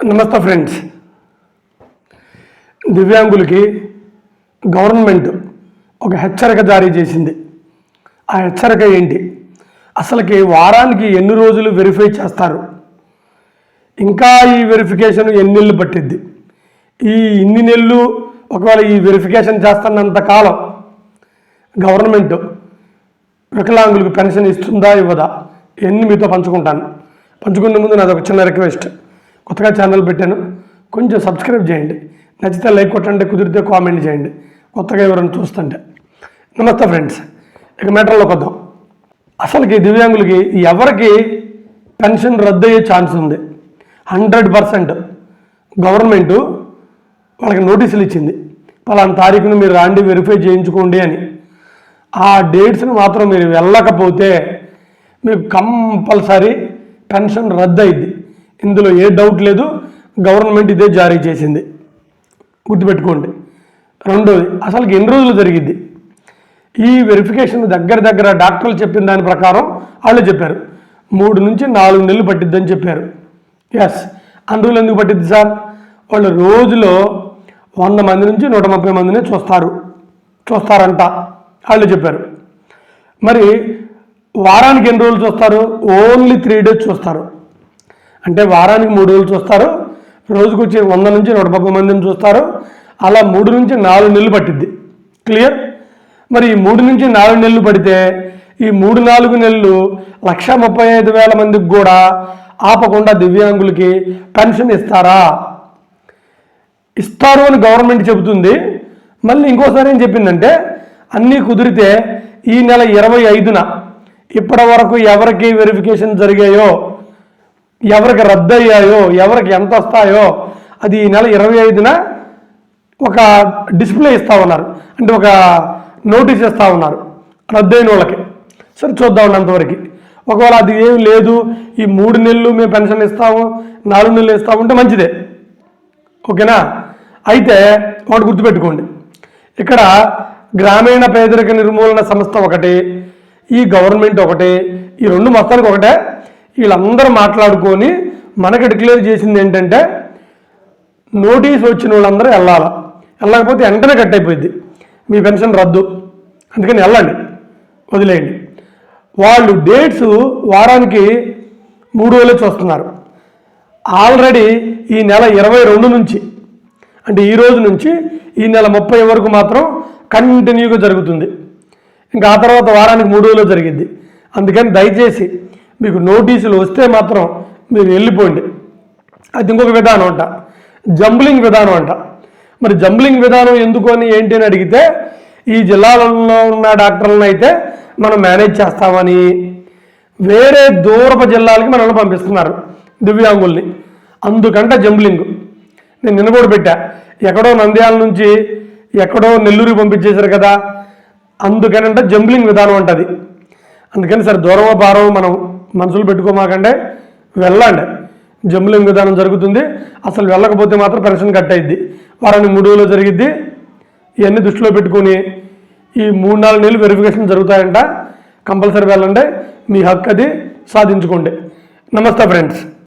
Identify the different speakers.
Speaker 1: నమస్తే friends. దివ్యాంగులకి government ఒక హెచ్చరిక జారీ చేసింది. ఆ హెచ్చరిక ఏంటి? అసలుకి వారానికి ఎన్ని రోజులు వెరిఫై చేస్తారు? ఇంకా ఈ వెరిఫికేషన్ ఎన్ని నెలలు పట్టిద్ది? ఈ ఇన్ని నెలలు ఒకవేళ ఈ వెరిఫికేషన్ చేస్తున్నంత కాలం గవర్నమెంట్ వికలాంగులకు పెన్షన్ ఇస్తుందా ఇవ్వదా? ఎన్ని మీతో పంచుకుంటాను. పంచుకునే ముందు నాది ఒక చిన్న రిక్వెస్ట్ కొత్తగా ఛానల్ పెట్టాను. కొంచెం సబ్స్క్రైబ్ చేయండి. నచ్చితే లైక్ కొట్టండి కుదిరితే కామెంట్ చేయండి. కొత్తగా ఎవరైనా చూస్తుంటే. నమస్తే ఫ్రెండ్స్. ఇక మ్యాటర్లోకి వద్దాం. అసలుకి దివ్యాంగులకి ఎవరికి పెన్షన్ రద్దు అయ్యే ఛాన్స్ ఉంది? Hundred percent. గవర్నమెంటు వాళ్ళకి నోటీసులు ఇచ్చింది. పలానా తారీఖును మీరు రాండి వెరిఫై చేయించుకోండి అని. ఆ డేట్స్ని మాత్రం మీరు వెళ్ళకపోతే మీకు కంపల్సరీ పెన్షన్ రద్దు అయింది ఇందులో ఏ డౌట్ లేదు గవర్నమెంట్ ఇదే జారీ చేసింది. గుర్తుపెట్టుకోండి. రెండోది అసలుకి ఎన్ని రోజులు జరిగింది? ఈ వెరిఫికేషన్ దగ్గర దగ్గర డాక్టర్లు చెప్పిన దాని ప్రకారం వాళ్ళు చెప్పారు. మూడు నుంచి నాలుగు నెలలు పట్టిద్దని చెప్పారు. ఎస్ అన్ని రోజులు ఎందుకు పట్టిద్ది సార్? వాళ్ళు రోజులో వంద మంది నుంచి నూట ముప్పై మందిని చూస్తారు. చూస్తారంట. వాళ్ళు చెప్పారు. మరి వారానికి ఎన్ని రోజులు చూస్తారు? ఓన్లీ త్రీ డేస్ చూస్తారు. అంటే వారానికి మూడు రోజులు చూస్తారు రోజుకు వచ్చి వంద నుంచి నూట ముప్పై మందిని చూస్తారు అలా మూడు నుంచి నాలుగు నెలలు పట్టిద్ది. క్లియర్ మరి ఈ మూడు నుంచి నాలుగు నెలలు పడితే ఈ మూడు నాలుగు నెలలు లక్ష ముప్పై ఐదు వేల మందికి కూడా ఆపకుండా దివ్యాంగులకి పెన్షన్ ఇస్తారా? ఇస్తారు అని గవర్నమెంట్ చెబుతుంది. మళ్ళీ ఇంకోసారి ఏం చెప్పిందంటే అన్నీ కుదిరితే ఈ నెల ఇరవై ఐదున ఇప్పటి వరకు ఎవరికి వెరిఫికేషన్ జరిగాయో ఎవరికి రద్దయ్యాయో ఎవరికి ఎంత వస్తాయో అది ఈ నెల ఇరవై ఐదున ఒక డిస్ప్లే ఇస్తా ఉన్నారు. అంటే ఒక నోటీస్ ఇస్తా ఉన్నారు రద్దయిన వాళ్ళకి. సరే చూద్దాం అంతవరకు. ఒకవేళ అది ఏం లేదు ఈ మూడు నెలలు మేము పెన్షన్ ఇస్తాము నాలుగు నెలలు ఇస్తాము అంటే మంచిదే. ఓకేనా? అయితే ఒకటి గుర్తుపెట్టుకోండి. ఇక్కడ గ్రామీణ పేదరిక నిర్మూలన సంస్థ ఒకటి ఈ గవర్నమెంట్ ఒకటి ఈ రెండు మొత్తానికి ఒకటే. వీళ్ళందరూ మాట్లాడుకొని మనకి డిక్లేర్ చేసింది ఏంటంటే నోటీస్ వచ్చిన వాళ్ళందరూ వెళ్ళాలి? వెళ్ళకపోతే వెంటనే కట్ అయిపోయింది. మీ పెన్షన్ రద్దు. అందుకని వెళ్ళండి. వదిలేయండి. వాళ్ళు డేట్స్ వారానికి మూడు వేలు చూస్తున్నారు. ఆల్రెడీ ఈ నెల ఇరవై రెండు నుంచి అంటే ఈ రోజు నుంచి ఈ నెల ముప్పై వరకు మాత్రం కంటిన్యూగా జరుగుతుంది. ఇంకా ఆ తర్వాత వారానికి మూడు వేలు జరిగింది. అందుకని దయచేసి మీకు నోటీసులు వస్తే మాత్రం మీరు వెళ్ళిపోండి. అది ఇంకొక విధానం అంట. జంబ్లింగ్ విధానం అంట. మరి జంబ్లింగ్ విధానం ఎందుకు అని ఏంటి అని అడిగితే ఈ జిల్లాలలో ఉన్న డాక్టర్లను అయితే మనం మేనేజ్ చేస్తామని వేరే దూరపు జిల్లాలకి మనల్ని పంపిస్తున్నారు దివ్యాంగుల్ని. అందుకంట జంబ్లింగ్. నేను నిన్న కూడా పెట్టా. ఎక్కడో నంద్యాల నుంచి ఎక్కడో నెల్లూరు పంపించేశారు కదా. అందుకనంటే జంబ్లింగ్ విధానం అంటది. అందుకని సరే దూరమో భారమో మనం మనసులు పెట్టుకోమాకండి. వెళ్ళండి. జంబ్లింగ్ విధానం జరుగుతుంది. అసలు వెళ్ళకపోతే మాత్రం పెన్షన్ కట్ అయింది వారాన్ని మూడు జరిగిద్ది. ఇవన్నీ దృష్టిలో పెట్టుకొని ఈ మూడు నాలుగు నెలలు వెరిఫికేషన్ జరుగుతాయంట. కంపల్సరీ వెళ్ళండి. మీ హక్కు అది సాధించుకోండి. నమస్తే ఫ్రెండ్స్.